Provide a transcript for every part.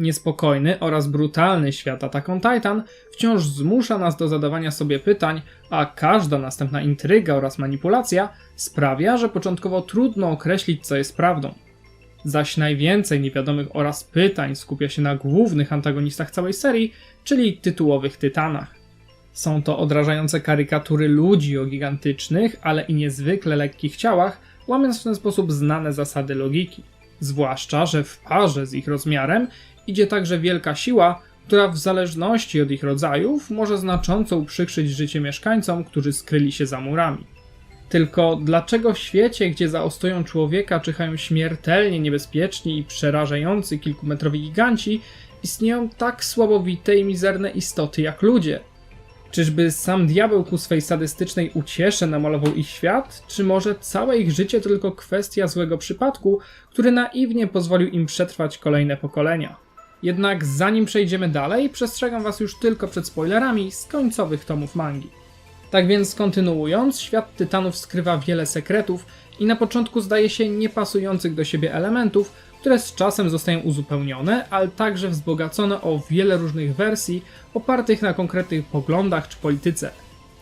Niespokojny oraz brutalny świat Attack Titan wciąż zmusza nas do zadawania sobie pytań, a każda następna intryga oraz manipulacja sprawia, że początkowo trudno określić, co jest prawdą. Zaś najwięcej niewiadomych oraz pytań skupia się na głównych antagonistach całej serii, czyli tytułowych tytanach. Są to odrażające karykatury ludzi o gigantycznych, ale i niezwykle lekkich ciałach, łamiąc w ten sposób znane zasady logiki. Zwłaszcza, że w parze z ich rozmiarem idzie także wielka siła, która w zależności od ich rodzajów może znacząco uprzykrzyć życie mieszkańcom, którzy skryli się za murami. Tylko dlaczego w świecie, gdzie za ostoją człowieka czyhają śmiertelnie niebezpieczni i przerażający kilkumetrowi giganci, istnieją tak słabowite i mizerne istoty jak ludzie? Czyżby sam diabeł ku swej sadystycznej uciesze namalował ich świat, czy może całe ich życie to tylko kwestia złego przypadku, który naiwnie pozwolił im przetrwać kolejne pokolenia? Jednak zanim przejdziemy dalej, przestrzegam was już tylko przed spoilerami z końcowych tomów mangi. Tak więc kontynuując, świat Tytanów skrywa wiele sekretów i na początku zdaje się niepasujących do siebie elementów, które z czasem zostają uzupełnione, ale także wzbogacone o wiele różnych wersji opartych na konkretnych poglądach czy polityce,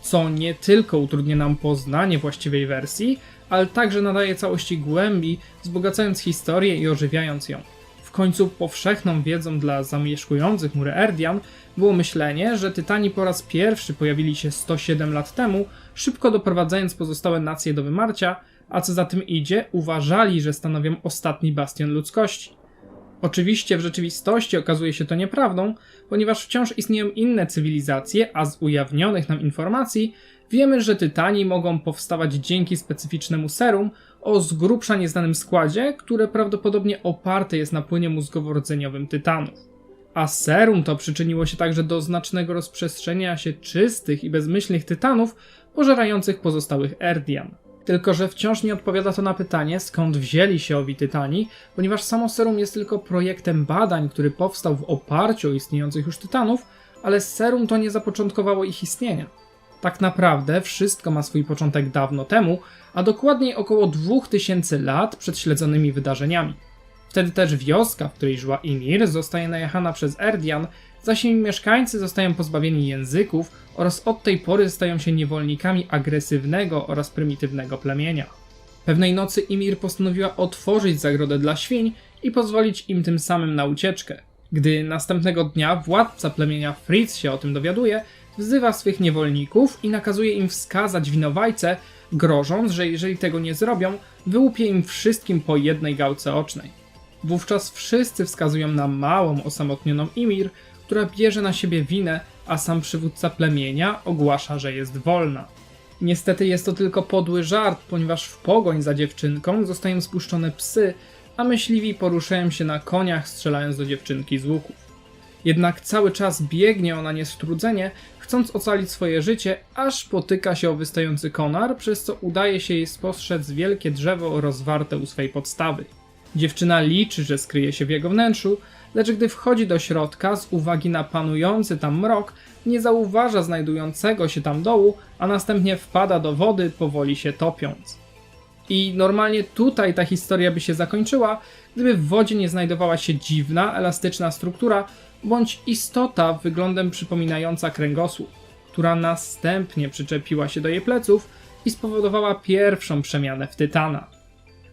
co nie tylko utrudnia nam poznanie właściwej wersji, ale także nadaje całości głębi, wzbogacając historię i ożywiając ją. W końcu powszechną wiedzą dla zamieszkujących mury Erdian było myślenie, że Tytani po raz pierwszy pojawili się 107 lat temu, szybko doprowadzając pozostałe nacje do wymarcia, a co za tym idzie, uważali, że stanowią ostatni bastion ludzkości. Oczywiście w rzeczywistości okazuje się to nieprawdą, ponieważ wciąż istnieją inne cywilizacje, a z ujawnionych nam informacji wiemy, że Tytani mogą powstawać dzięki specyficznemu serum o z grubsza nieznanym składzie, które prawdopodobnie oparte jest na płynie mózgowo-rdzeniowym Tytanów. A serum to przyczyniło się także do znacznego rozprzestrzeniania się czystych i bezmyślnych Tytanów pożerających pozostałych Erdian. Tylko, że wciąż nie odpowiada to na pytanie, skąd wzięli się owi Tytani, ponieważ samo serum jest tylko projektem badań, który powstał w oparciu o istniejących już Tytanów, ale serum to nie zapoczątkowało ich istnienia. Tak naprawdę wszystko ma swój początek dawno temu, a dokładniej około 2000 lat przed śledzonymi wydarzeniami. Wtedy też wioska, w której żyła Imir, zostaje najechana przez Erdian, zaś jej mieszkańcy zostają pozbawieni języków oraz od tej pory stają się niewolnikami agresywnego oraz prymitywnego plemienia. Pewnej nocy Imir postanowiła otworzyć zagrodę dla świń i pozwolić im tym samym na ucieczkę. Gdy następnego dnia władca plemienia Fritz się o tym dowiaduje, wzywa swych niewolników i nakazuje im wskazać winowajcę, grożąc, że jeżeli tego nie zrobią, wyłupie im wszystkim po jednej gałce ocznej. Wówczas wszyscy wskazują na małą, osamotnioną Imir, która bierze na siebie winę, a sam przywódca plemienia ogłasza, że jest wolna. Niestety jest to tylko podły żart, ponieważ w pogoń za dziewczynką zostają spuszczone psy, a myśliwi poruszają się na koniach, strzelając do dziewczynki z łuków. Jednak cały czas biegnie ona niestrudzenie, chcąc ocalić swoje życie, aż potyka się o wystający konar, przez co udaje się jej spostrzec wielkie drzewo rozwarte u swej podstawy. Dziewczyna liczy, że skryje się w jego wnętrzu, lecz gdy wchodzi do środka, z uwagi na panujący tam mrok, nie zauważa znajdującego się tam dołu, a następnie wpada do wody, powoli się topiąc. I normalnie tutaj ta historia by się zakończyła, gdyby w wodzie nie znajdowała się dziwna, elastyczna struktura, bądź istota wyglądem przypominająca kręgosłup, która następnie przyczepiła się do jej pleców i spowodowała pierwszą przemianę w Tytana.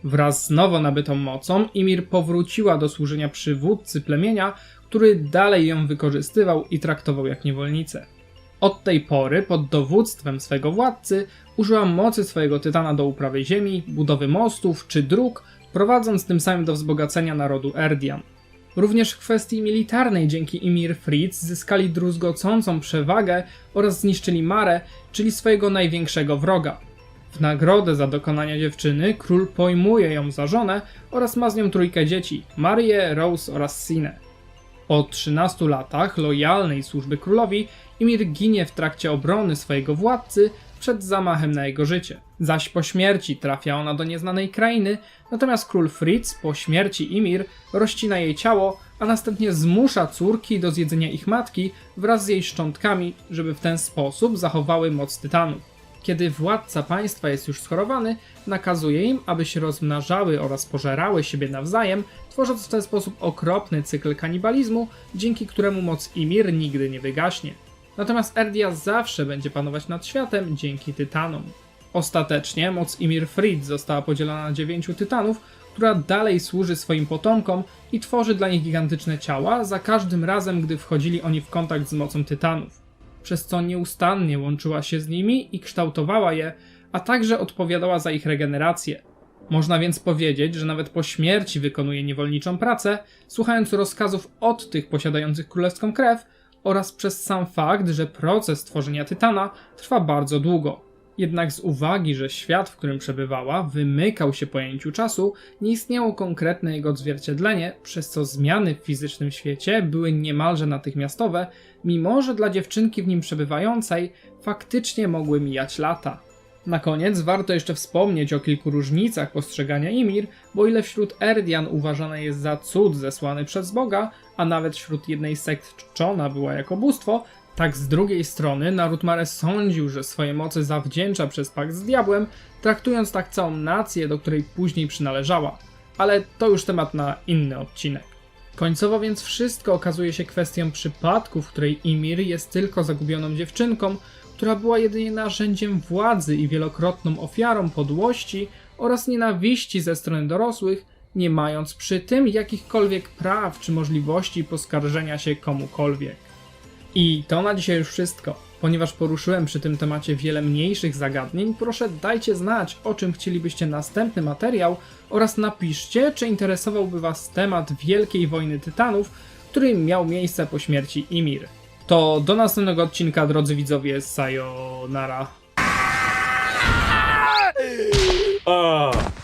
Wraz z nowo nabytą mocą Imir powróciła do służenia przywódcy plemienia, który dalej ją wykorzystywał i traktował jak niewolnicę. Od tej pory, pod dowództwem swego władcy, użyła mocy swojego tytana do uprawy ziemi, budowy mostów czy dróg, prowadząc tym samym do wzbogacenia narodu Erdian. Również w kwestii militarnej dzięki Imir Fritz zyskali druzgocącą przewagę oraz zniszczyli Marę, czyli swojego największego wroga. W nagrodę za dokonania dziewczyny król pojmuje ją za żonę oraz ma z nią trójkę dzieci Marię, Rose oraz Sinę. Po 13 latach lojalnej służby królowi Imir ginie w trakcie obrony swojego władcy przed zamachem na jego życie. Zaś po śmierci trafia ona do nieznanej krainy, natomiast król Fritz po śmierci Imir rozcina jej ciało, a następnie zmusza córki do zjedzenia ich matki wraz z jej szczątkami, żeby w ten sposób zachowały moc tytanów. Kiedy władca państwa jest już schorowany, nakazuje im, aby się rozmnażały oraz pożerały siebie nawzajem, tworząc w ten sposób okropny cykl kanibalizmu, dzięki któremu moc Ymir nigdy nie wygaśnie. Natomiast Erdia zawsze będzie panować nad światem dzięki Tytanom. Ostatecznie moc Ymir Frid została podzielona na dziewięciu Tytanów, która dalej służy swoim potomkom i tworzy dla nich gigantyczne ciała za każdym razem, gdy wchodzili oni w kontakt z mocą Tytanów, przez co nieustannie łączyła się z nimi i kształtowała je, a także odpowiadała za ich regenerację. Można więc powiedzieć, że nawet po śmierci wykonuje niewolniczą pracę, słuchając rozkazów od tych posiadających królewską krew oraz przez sam fakt, że proces tworzenia Tytana trwa bardzo długo. Jednak z uwagi, że świat, w którym przebywała, wymykał się pojęciu czasu, nie istniało konkretne jego odzwierciedlenie, przez co zmiany w fizycznym świecie były niemalże natychmiastowe, mimo że dla dziewczynki w nim przebywającej faktycznie mogły mijać lata. Na koniec warto jeszcze wspomnieć o kilku różnicach postrzegania Imir, bo ile wśród Erdian uważane jest za cud zesłany przez Boga, a nawet wśród jednej sekt czczona była jako bóstwo, tak z drugiej strony naród Mare sądził, że swoje moce zawdzięcza przez pakt z diabłem, traktując tak całą nację, do której później przynależała. Ale to już temat na inny odcinek. Końcowo więc wszystko okazuje się kwestią przypadku, w której Imir jest tylko zagubioną dziewczynką, która była jedynie narzędziem władzy i wielokrotną ofiarą podłości oraz nienawiści ze strony dorosłych, nie mając przy tym jakichkolwiek praw czy możliwości poskarżenia się komukolwiek. I to na dzisiaj już wszystko. Ponieważ poruszyłem przy tym temacie wiele mniejszych zagadnień, proszę dajcie znać, o czym chcielibyście następny materiał oraz napiszcie, czy interesowałby Was temat Wielkiej Wojny Tytanów, który miał miejsce po śmierci Ymir. To do następnego odcinka, drodzy widzowie, sayonara. Ah.